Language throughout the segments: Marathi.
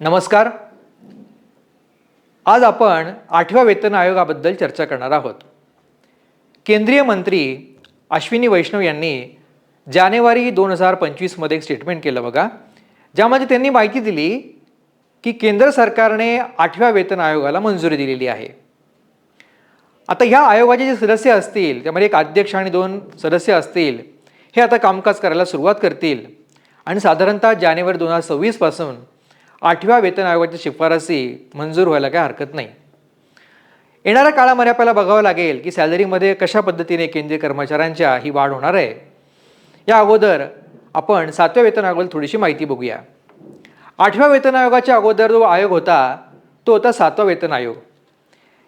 नमस्कार. आज आपण आठव्या वेतन आयोगाबद्दल चर्चा करणार आहोत. केंद्रीय मंत्री अश्विनी वैष्णव यांनी जानेवारी दोन हजार पंचवीसमध्ये एक स्टेटमेंट केलं बघा ज्यामध्ये त्यांनी माहिती दिली की केंद्र सरकारने आठव्या वेतन आयोगाला मंजुरी दिलेली आहे. आता ह्या आयोगाचे जे सदस्य असतील त्यामध्ये एक अध्यक्ष आणि दोन सदस्य असतील हे आता कामकाज करायला सुरुवात करतील. आणि साधारणतः जानेवारी दोन हजार सव्वीसपासून आठव्या वेतन आयोगाच्या शिफारसी मंजूर व्हायला काय हरकत नाही. येणाऱ्या काळामध्ये आपल्याला बघावं लागेल की सॅलरीमध्ये कशा पद्धतीने केंद्रीय कर्मचाऱ्यांच्या ही वाढ होणार आहे. या अगोदर आपण सातव्या वेतन आयोगाला थोडीशी माहिती बघूया. आठव्या वेतन आयोगाच्या अगोदर जो आयोग होता तो होता सातवा वेतन आयोग.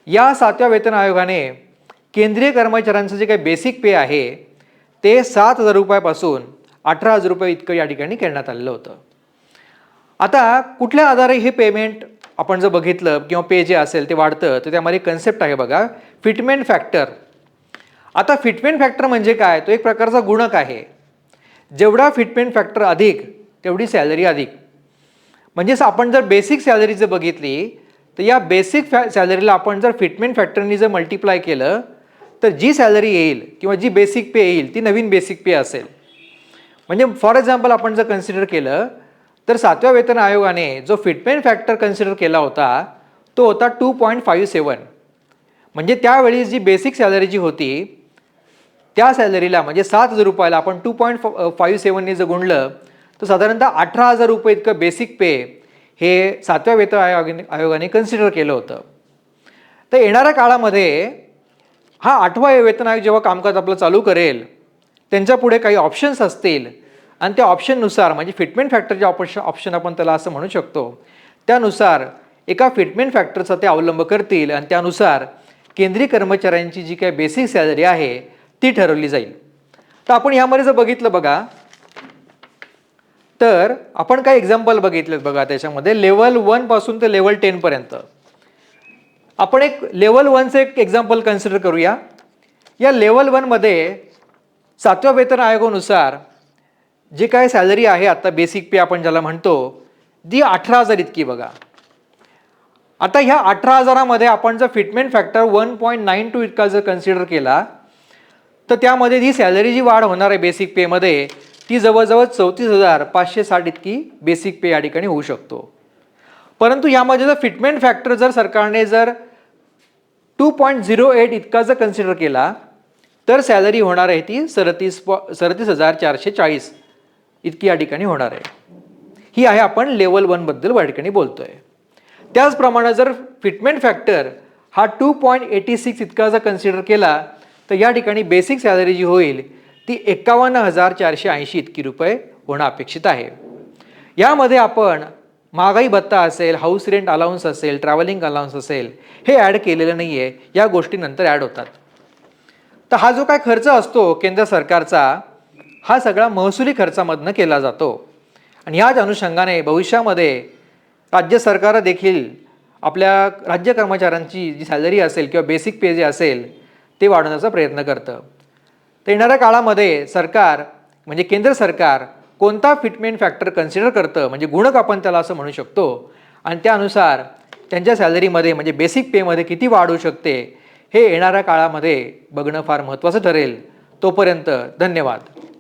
या सातव्या वेतन आयोगाने केंद्रीय कर्मचाऱ्यांचं जे काही बेसिक पे आहे ते सात हजार रुपयापासून अठरा हजार रुपये इतकं या ठिकाणी करण्यात आलेलं होतं. आता कुठल्या आधारे हे पेमेंट आपण जर बघितलं किंवा पे जे असेल ते वाढतं तर त्यामध्ये कन्सेप्ट आहे बघा फिटमेंट फॅक्टर आता फिटमेंट फॅक्टर म्हणजे काय? तो एक प्रकारचा गुणक आहे. जेवढा फिटमेंट फॅक्टर अधिक तेवढी सॅलरी अधिक. म्हणजेच आपण जर बेसिक सॅलरी जर बघितली तर या बेसिक फॅ सॅलरीला आपण जर फिटमेंट फॅक्टरनी जर मल्टिप्लाय केलं तर जी सॅलरी येईल किंवा जी बेसिक पे येईल ती नवीन बेसिक पे असेल. म्हणजे फॉर एक्झाम्पल आपण जर कन्सिडर केलं तर सातव्या वेतन आयोगाने जो फिटमेंट फॅक्टर कन्सिडर केला होता तो होता टू पॉईंट फाईव्ह सेवन म्हणजे त्यावेळी जी बेसिक सॅलरी जी होती त्या सॅलरीला म्हणजे सात हजार रुपयाला आपण टू पॉईंट फाईव्ह सेवनने जर गुणलं तर साधारणतः अठरा हजार रुपये इतकं बेसिक पे हे सातव्या वेतन आयोगाने आयोगाने कन्सिडर केलं होतं. तर येणाऱ्या काळामध्ये हा आठवा वेतन आयोग जेव्हा कामकाज आपलं चालू करेल त्यांच्या पुढे काही ऑप्शन्स असतील आणि त्या ऑप्शननुसार म्हणजे फिटमेंट फॅक्टरचे ऑप्शन ऑप्शन आपण त्याला असं म्हणू शकतो. त्यानुसार एका फिटमेंट फॅक्टरचा ते अवलंब करतील आणि त्यानुसार केंद्रीय कर्मचाऱ्यांची जी काही बेसिक सॅलरी आहे ती ठरवली जाईल. तर आपण यामध्ये जर बघितलं बघा तर आपण काय एक्झाम्पल बघितलेत बघा त्याच्यामध्ये. लेवल वनपासून ते लेवल टेनपर्यंत आपण एक लेवल वनचं एक एक्झाम्पल कन्सिडर करूया. या लेवल वनमध्ये सातव्या वेतन आयोगानुसार जे काय सॅलरी आहे आता बेसिक पे आपण ज्याला म्हणतो ती अठरा हजार इतकी बघा. आता ह्या अठरा हजारामध्ये आपण जर fitment factor one point nine two इतका जर कन्सिडर केला तर त्यामध्ये ही सॅलरी जी वाढ होणार आहे बेसिक पेमध्ये ती जवळजवळ चौतीस हजार पाचशे साठ इतकी बेसिक पे या ठिकाणी होऊ शकतो. परंतु यामध्ये जर फिटमेंट फॅक्टर जर सरकारने जर टू पॉईंट झिरो एट इतका जर कन्सिडर केला तर सॅलरी होणार आहे ती सदतीस पॉ सदतीस हजार चारशे चाळीस. इतकी या ठिकाणी होणार आहे. ही आहे आपण लेवल वनबद्दल या ठिकाणी बोलतो आहे त्याचप्रमाणे जर फिटमेंट फॅक्टर हा टू पॉईंट एटी सिक्स इतका जर कन्सिडर केला तर या ठिकाणी बेसिक सॅलरी जी होईल ती एकावन्न हजार चारशे ऐंशी इतकी रुपये होणं अपेक्षित आहे. यामध्ये आपण महागाई भत्ता असेल हाऊस रेंट अलाउन्स असेल ट्रॅव्हलिंग अलाउन्स असेल हे ॲड केलेलं नाही आहे या गोष्टी नंतर ॲड होतात. तर हा जो काय खर्च असतो केंद्र सरकारचा हा सगळा महसुली खर्चामधनं केला जातो. आणि याच अनुषंगाने भविष्यामध्ये राज्य सरकार देखील आपल्या राज्य कर्मचाऱ्यांची जी सॅलरी असेल किंवा बेसिक पे जे असेल ते वाढवण्याचा प्रयत्न करतं. तर येणाऱ्या काळामध्ये सरकार म्हणजे केंद्र सरकार कोणता फिटमेंट फॅक्टर कन्सिडर करतं म्हणजे गुणक आपण त्याला असं म्हणू शकतो आणि त्यानुसार त्यांच्या सॅलरीमध्ये म्हणजे बेसिक पेमध्ये किती वाढ होऊ शकते हे येणाऱ्या काळामध्ये बघणं फार महत्त्वाचं ठरेल. तोपर्यंत धन्यवाद.